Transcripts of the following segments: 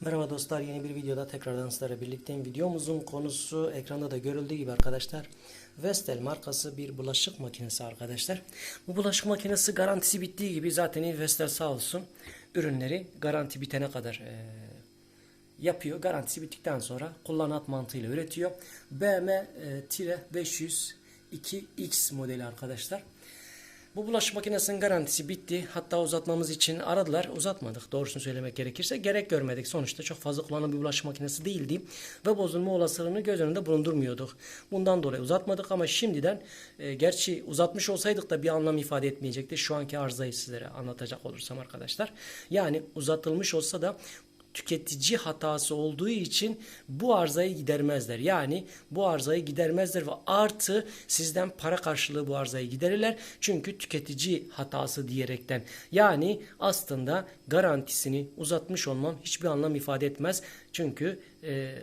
Merhaba dostlar yeni bir videoda tekrardan sizlerle birlikteyim. Videomuzun konusu ekranda da görüldüğü gibi arkadaşlar Vestel markası bir bulaşık makinesi arkadaşlar. Bu bulaşık makinesi garantisi bittiği gibi zaten Vestel sağ olsun ürünleri garanti bitene kadar eee, yapıyor. Garantisi bittikten sonra kullanat mantığıyla üretiyor. BM 500 2X modeli arkadaşlar. Bu bulaşık makinesinin garantisi bitti. Hatta uzatmamız için aradılar. Uzatmadık doğrusunu söylemek gerekirse. Gerek görmedik. Sonuçta çok fazla kullanılan bir bulaşık makinesi değildi. Ve bozulma olasılığını göz önünde bulundurmuyorduk. Bundan dolayı uzatmadık ama şimdiden e, gerçi uzatmış olsaydık da bir anlam ifade etmeyecekti. Şu anki arızayı sizlere anlatacak olursam arkadaşlar. Yani uzatılmış olsa da tüketici hatası olduğu için bu arızayı gidermezler. Yani bu arızayı gidermezler ve artı sizden para karşılığı bu arızayı giderirler. Çünkü tüketici hatası diyerekten. Yani aslında garantisini uzatmış olmam hiçbir anlam ifade etmez. Çünkü e,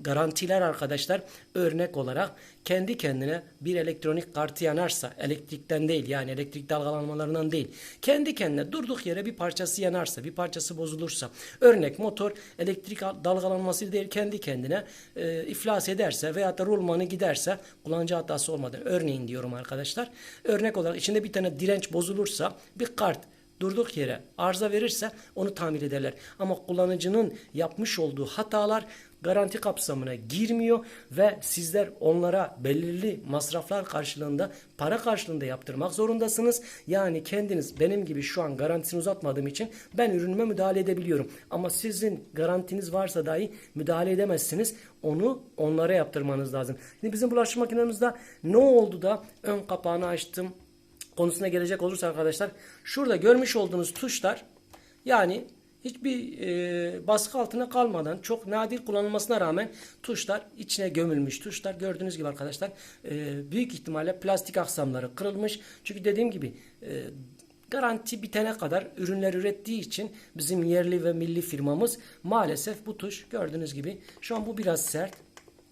garantiler arkadaşlar örnek olarak kendi kendine bir elektronik kartı yanarsa elektrikten değil yani elektrik dalgalanmalarından değil kendi kendine durduk yere bir parçası yanarsa bir parçası bozulursa örnek motor elektrik dalgalanması değil kendi kendine e, iflas ederse veya da rulmanı giderse kullanıcı hatası olmadan örneğin diyorum arkadaşlar örnek olarak içinde bir tane direnç bozulursa bir kart durduk yere arıza verirse onu tamir ederler. Ama kullanıcının yapmış olduğu hatalar garanti kapsamına girmiyor ve sizler onlara belirli masraflar karşılığında para karşılığında yaptırmak zorundasınız. Yani kendiniz benim gibi şu an garantisini uzatmadığım için ben ürünüme müdahale edebiliyorum. Ama sizin garantiniz varsa dahi müdahale edemezsiniz. Onu onlara yaptırmanız lazım. Şimdi bizim bulaşık makinemizde ne oldu da ön kapağını açtım konusuna gelecek olursa arkadaşlar şurada görmüş olduğunuz tuşlar yani hiçbir e, baskı altına kalmadan çok nadir kullanılmasına rağmen tuşlar içine gömülmüş. Tuşlar gördüğünüz gibi arkadaşlar e, büyük ihtimalle plastik aksamları kırılmış. Çünkü dediğim gibi e, garanti bitene kadar ürünler ürettiği için bizim yerli ve milli firmamız maalesef bu tuş gördüğünüz gibi şu an bu biraz sert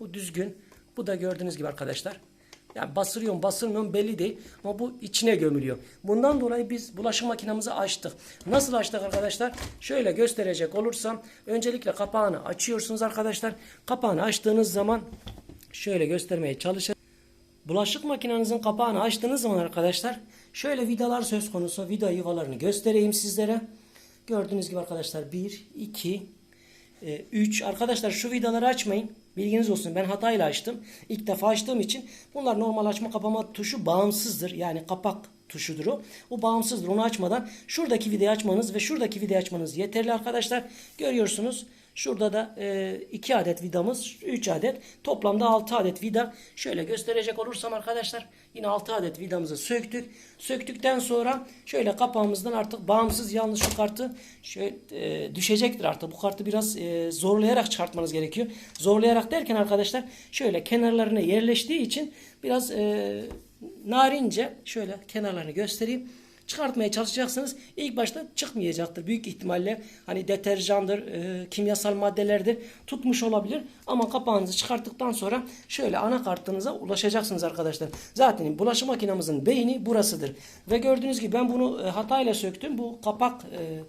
bu düzgün. Bu da gördüğünüz gibi arkadaşlar yani basırıyorum basırmıyorum belli değil ama bu içine gömülüyor. Bundan dolayı biz bulaşık makinamızı açtık. Nasıl açtık arkadaşlar? Şöyle gösterecek olursam öncelikle kapağını açıyorsunuz arkadaşlar. Kapağını açtığınız zaman şöyle göstermeye çalışacağım. Bulaşık makinenizin kapağını açtığınız zaman arkadaşlar şöyle vidalar söz konusu. Vida yuvalarını göstereyim sizlere. Gördüğünüz gibi arkadaşlar 1, 2, 3. Arkadaşlar şu vidaları açmayın. Bilginiz olsun ben hatayla açtım. İlk defa açtığım için bunlar normal açma kapama tuşu bağımsızdır. Yani kapak tuşudur o. O bağımsızdır. Onu açmadan şuradaki vidayı açmanız ve şuradaki vidayı açmanız yeterli arkadaşlar. Görüyorsunuz. Şurada da 2 adet vidamız, 3 adet. Toplamda 6 adet vida. Şöyle gösterecek olursam arkadaşlar yine 6 adet vidamızı söktük. Söktükten sonra şöyle kapağımızdan artık bağımsız yalnız şu kartı şöyle e, düşecektir artık. Bu kartı biraz e, zorlayarak çıkartmanız gerekiyor. Zorlayarak derken arkadaşlar şöyle kenarlarına yerleştiği için biraz e, narince şöyle kenarlarını göstereyim çıkartmaya çalışacaksınız. İlk başta çıkmayacaktır. Büyük ihtimalle hani deterjandır, e, kimyasal maddelerdir tutmuş olabilir. Ama kapağınızı çıkarttıktan sonra şöyle anakartınıza ulaşacaksınız arkadaşlar. Zaten bulaşık makinamızın beyni burasıdır. Ve gördüğünüz gibi ben bunu e, hatayla söktüm. Bu kapak e,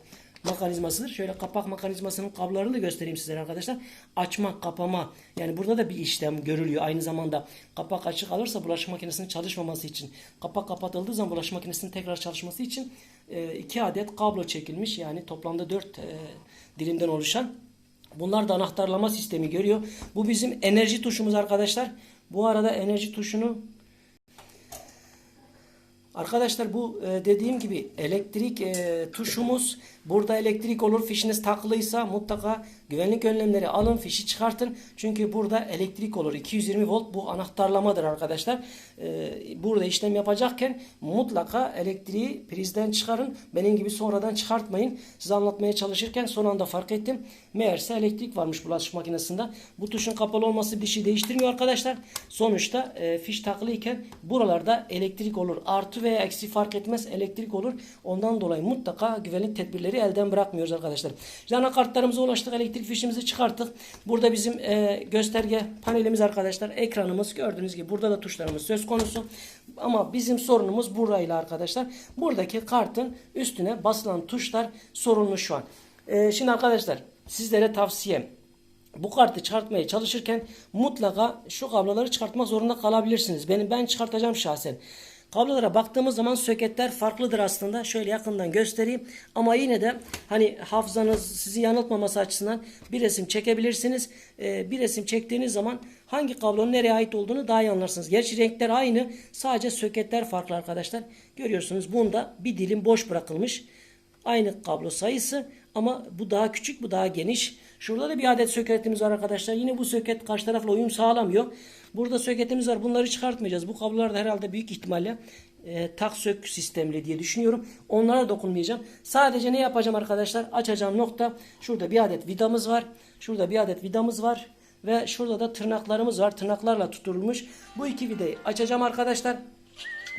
mekanizmasıdır. Şöyle kapak mekanizmasının kablolarını da göstereyim sizlere arkadaşlar. Açma, kapama. Yani burada da bir işlem görülüyor. Aynı zamanda kapak açık alırsa bulaşık makinesinin çalışmaması için. Kapak kapatıldığı zaman bulaşık makinesinin tekrar çalışması için e, iki adet kablo çekilmiş. Yani toplamda dört e, dilimden oluşan. Bunlar da anahtarlama sistemi görüyor. Bu bizim enerji tuşumuz arkadaşlar. Bu arada enerji tuşunu Arkadaşlar bu e, dediğim gibi elektrik e, tuşumuz burada elektrik olur. Fişiniz takılıysa mutlaka güvenlik önlemleri alın fişi çıkartın. Çünkü burada elektrik olur. 220 volt bu anahtarlamadır arkadaşlar. E, burada işlem yapacakken mutlaka elektriği prizden çıkarın. Benim gibi sonradan çıkartmayın. Size anlatmaya çalışırken son anda fark ettim. Meğerse elektrik varmış bulaşık makinesinde. Bu tuşun kapalı olması bir şey değiştirmiyor arkadaşlar. Sonuçta fiş takılıyken buralarda elektrik olur. Artı veya eksi fark etmez elektrik olur. Ondan dolayı mutlaka güvenlik tedbirleri elden bırakmıyoruz arkadaşlar. İşte anakartlarımıza ulaştık. Elektrik fişimizi çıkarttık. Burada bizim e, gösterge panelimiz arkadaşlar. Ekranımız gördüğünüz gibi burada da tuşlarımız söz konusu. Ama bizim sorunumuz burayla arkadaşlar. Buradaki kartın üstüne basılan tuşlar sorunlu şu an. E, şimdi arkadaşlar sizlere tavsiyem bu kartı çıkartmaya çalışırken mutlaka şu kabloları çıkartmak zorunda kalabilirsiniz. Benim ben çıkartacağım şahsen. Kablolara baktığımız zaman söketler farklıdır aslında. Şöyle yakından göstereyim. Ama yine de hani hafızanız sizi yanıltmaması açısından bir resim çekebilirsiniz. Ee, bir resim çektiğiniz zaman hangi kablonun nereye ait olduğunu daha iyi anlarsınız. Gerçi renkler aynı. Sadece söketler farklı arkadaşlar. Görüyorsunuz bunda bir dilim boş bırakılmış. Aynı kablo sayısı ama bu daha küçük bu daha geniş. Şurada da bir adet söketimiz var arkadaşlar. Yine bu söket karşı tarafla uyum sağlamıyor. Burada söketimiz var. Bunları çıkartmayacağız. Bu kablolar da herhalde büyük ihtimalle e, tak sök sistemli diye düşünüyorum. Onlara dokunmayacağım. Sadece ne yapacağım arkadaşlar? Açacağım nokta. Şurada bir adet vidamız var. Şurada bir adet vidamız var. Ve şurada da tırnaklarımız var. Tırnaklarla tutulmuş. Bu iki vidayı açacağım arkadaşlar.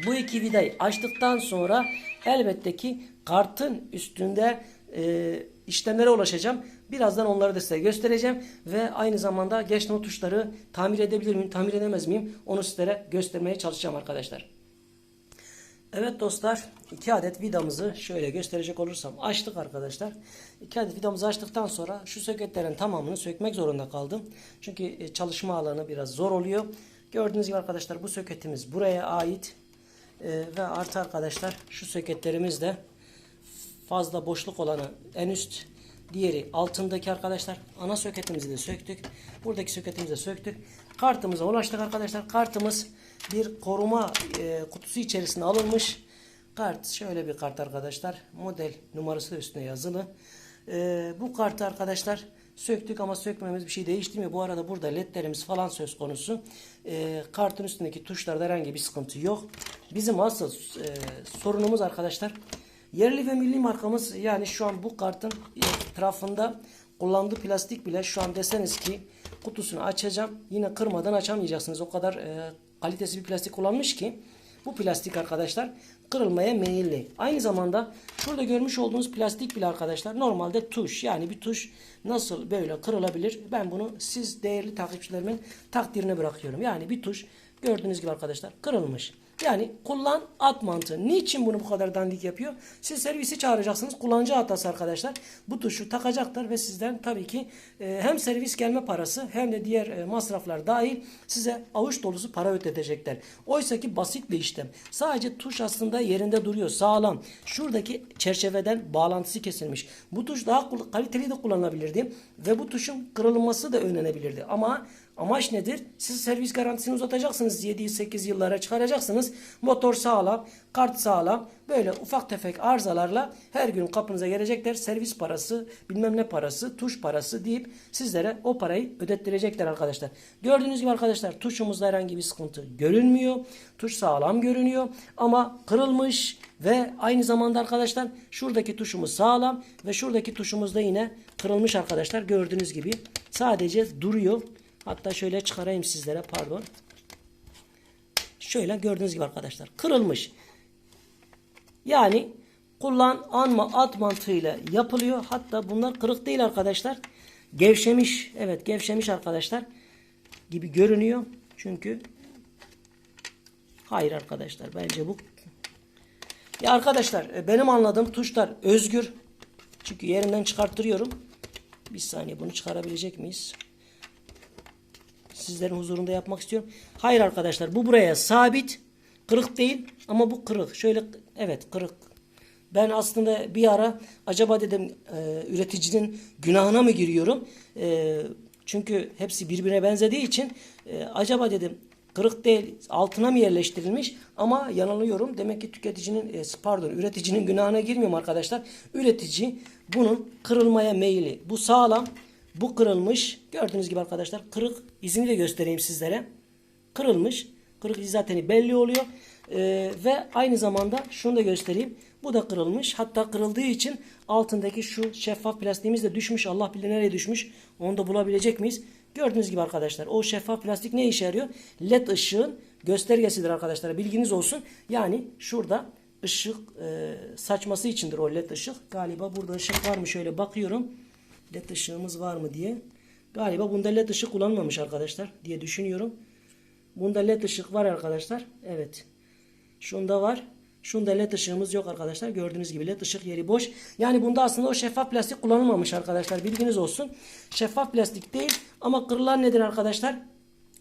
Bu iki vidayı açtıktan sonra elbette ki kartın üstünde e, işlemlere ulaşacağım. Birazdan onları da size göstereceğim ve aynı zamanda geç not tuşları tamir edebilir miyim, tamir edemez miyim onu sizlere göstermeye çalışacağım arkadaşlar. Evet dostlar iki adet vidamızı şöyle gösterecek olursam açtık arkadaşlar. İki adet vidamızı açtıktan sonra şu soketlerin tamamını sökmek zorunda kaldım. Çünkü e, çalışma alanı biraz zor oluyor. Gördüğünüz gibi arkadaşlar bu soketimiz buraya ait. Ee, ve artı arkadaşlar şu soketlerimiz de fazla boşluk olanı en üst diğeri altındaki arkadaşlar ana soketimizi de söktük. Buradaki soketimizi de söktük. Kartımıza ulaştık arkadaşlar. Kartımız bir koruma e, kutusu içerisine alınmış. Kart şöyle bir kart arkadaşlar. Model numarası üstüne yazılı. E, bu kartı arkadaşlar söktük ama sökmemiz bir şey değiştirmiyor. Bu arada burada ledlerimiz falan söz konusu. E, kartın üstündeki tuşlarda herhangi bir sıkıntı yok. Bizim asıl e, sorunumuz arkadaşlar yerli ve milli markamız yani şu an bu kartın etrafında kullandığı plastik bile şu an deseniz ki kutusunu açacağım yine kırmadan açamayacaksınız. O kadar e, kalitesi bir plastik kullanmış ki bu plastik arkadaşlar kırılmaya meyilli. Aynı zamanda şurada görmüş olduğunuz plastik bile arkadaşlar normalde tuş yani bir tuş nasıl böyle kırılabilir? Ben bunu siz değerli takipçilerimin takdirine bırakıyorum. Yani bir tuş gördüğünüz gibi arkadaşlar kırılmış. Yani kullan at mantığı. Niçin bunu bu kadar dandik yapıyor? Siz servisi çağıracaksınız. Kullanıcı hatası arkadaşlar. Bu tuşu takacaklar ve sizden tabii ki e, hem servis gelme parası hem de diğer e, masraflar dahil size avuç dolusu para ödetecekler. Oysa ki basit bir işlem. Sadece tuş aslında yerinde duruyor. Sağlam. Şuradaki çerçeveden bağlantısı kesilmiş. Bu tuş daha kaliteli de kullanılabilirdi. Ve bu tuşun kırılması da önlenebilirdi. Ama Amaç nedir? Siz servis garantisini uzatacaksınız. 7-8 yıllara çıkaracaksınız. Motor sağlam, kart sağlam. Böyle ufak tefek arızalarla her gün kapınıza gelecekler. Servis parası, bilmem ne parası, tuş parası deyip sizlere o parayı ödettirecekler arkadaşlar. Gördüğünüz gibi arkadaşlar tuşumuzda herhangi bir sıkıntı görünmüyor. Tuş sağlam görünüyor ama kırılmış ve aynı zamanda arkadaşlar şuradaki tuşumuz sağlam ve şuradaki tuşumuz da yine kırılmış arkadaşlar. Gördüğünüz gibi sadece duruyor. Hatta şöyle çıkarayım sizlere pardon. Şöyle gördüğünüz gibi arkadaşlar kırılmış. Yani kullan anma at mantığıyla yapılıyor. Hatta bunlar kırık değil arkadaşlar. Gevşemiş. Evet gevşemiş arkadaşlar. Gibi görünüyor. Çünkü hayır arkadaşlar bence bu ya arkadaşlar e, benim anladığım tuşlar özgür. Çünkü yerinden çıkarttırıyorum. Bir saniye bunu çıkarabilecek miyiz? Sizlerin huzurunda yapmak istiyorum. Hayır arkadaşlar bu buraya sabit. Kırık değil ama bu kırık. Şöyle evet kırık. Ben aslında bir ara acaba dedim e, üreticinin günahına mı giriyorum? E, çünkü hepsi birbirine benzediği için e, acaba dedim kırık değil altına mı yerleştirilmiş ama yanılıyorum. Demek ki tüketicinin e, pardon üreticinin günahına girmiyorum arkadaşlar. Üretici bunun kırılmaya meyili. Bu sağlam. Bu kırılmış. Gördüğünüz gibi arkadaşlar kırık izini de göstereyim sizlere. Kırılmış. Kırık izi zaten belli oluyor. Ee, ve aynı zamanda şunu da göstereyim. Bu da kırılmış. Hatta kırıldığı için altındaki şu şeffaf plastiğimiz de düşmüş. Allah bilir nereye düşmüş. Onu da bulabilecek miyiz? Gördüğünüz gibi arkadaşlar o şeffaf plastik ne işe yarıyor? LED ışığın göstergesidir arkadaşlar. Bilginiz olsun. Yani şurada ışık e, saçması içindir o LED ışık. Galiba burada ışık var mı? Şöyle bakıyorum led ışığımız var mı diye. Galiba bunda led ışık kullanmamış arkadaşlar diye düşünüyorum. Bunda led ışık var arkadaşlar. Evet. Şunda var. Şunda led ışığımız yok arkadaşlar. Gördüğünüz gibi led ışık yeri boş. Yani bunda aslında o şeffaf plastik kullanılmamış arkadaşlar. Bilginiz olsun. Şeffaf plastik değil ama kırılan nedir arkadaşlar?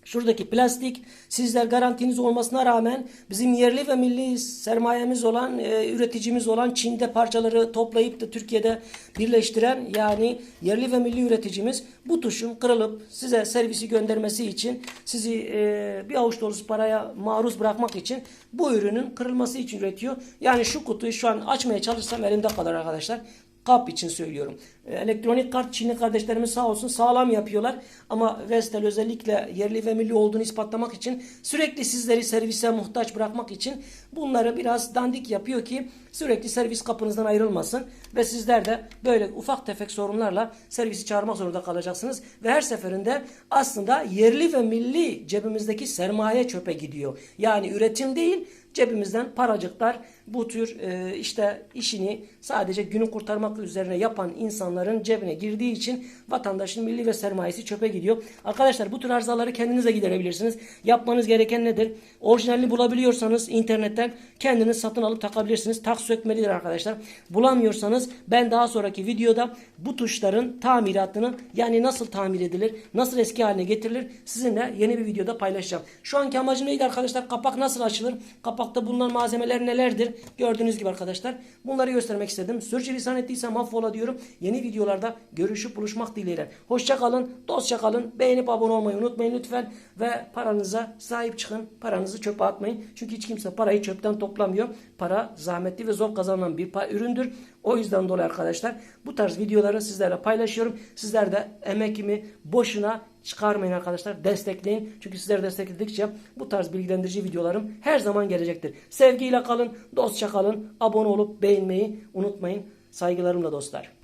Şuradaki plastik sizler garantiniz olmasına rağmen bizim yerli ve milli sermayemiz olan, e, üreticimiz olan Çin'de parçaları toplayıp da Türkiye'de birleştiren yani yerli ve milli üreticimiz bu tuşun kırılıp size servisi göndermesi için sizi e, bir avuç dolusu paraya maruz bırakmak için bu ürünün kırılması için üretiyor. Yani şu kutuyu şu an açmaya çalışsam elimde kalır arkadaşlar kap için söylüyorum. E, Elektronik kart Çinli kardeşlerimiz sağ olsun sağlam yapıyorlar. Ama Vestel özellikle yerli ve milli olduğunu ispatlamak için sürekli sizleri servise muhtaç bırakmak için bunları biraz dandik yapıyor ki sürekli servis kapınızdan ayrılmasın. Ve sizler de böyle ufak tefek sorunlarla servisi çağırmak zorunda kalacaksınız. Ve her seferinde aslında yerli ve milli cebimizdeki sermaye çöpe gidiyor. Yani üretim değil cebimizden paracıklar bu tür e, işte işini sadece günü kurtarmak üzerine yapan insanların cebine girdiği için vatandaşın milli ve sermayesi çöpe gidiyor. Arkadaşlar bu tür arızaları kendinize giderebilirsiniz. Yapmanız gereken nedir? Orijinalini bulabiliyorsanız internetten kendiniz satın alıp takabilirsiniz. Tak sökmelidir arkadaşlar. Bulamıyorsanız ben daha sonraki videoda bu tuşların tamiratını yani nasıl tamir edilir, nasıl eski haline getirilir sizinle yeni bir videoda paylaşacağım. Şu anki amacım neydi arkadaşlar? Kapak nasıl açılır? Kapakta bulunan malzemeler nelerdir? Gördüğünüz gibi arkadaşlar bunları göstermek istedim. Sürçülisan ettiysem affola diyorum. Yeni videolarda görüşüp buluşmak dileğiyle. Hoşça kalın, dostça. Beğenip abone olmayı unutmayın lütfen. Ve paranıza sahip çıkın. Paranızı çöpe atmayın. Çünkü hiç kimse parayı çöpten toplamıyor. Para zahmetli ve zor kazanılan bir üründür. O yüzden dolayı arkadaşlar bu tarz videoları sizlerle paylaşıyorum. Sizler de emekimi boşuna çıkarmayın arkadaşlar. Destekleyin. Çünkü sizleri destekledikçe bu tarz bilgilendirici videolarım her zaman gelecektir. Sevgiyle kalın, dostça kalın. Abone olup beğenmeyi unutmayın. Saygılarımla dostlar.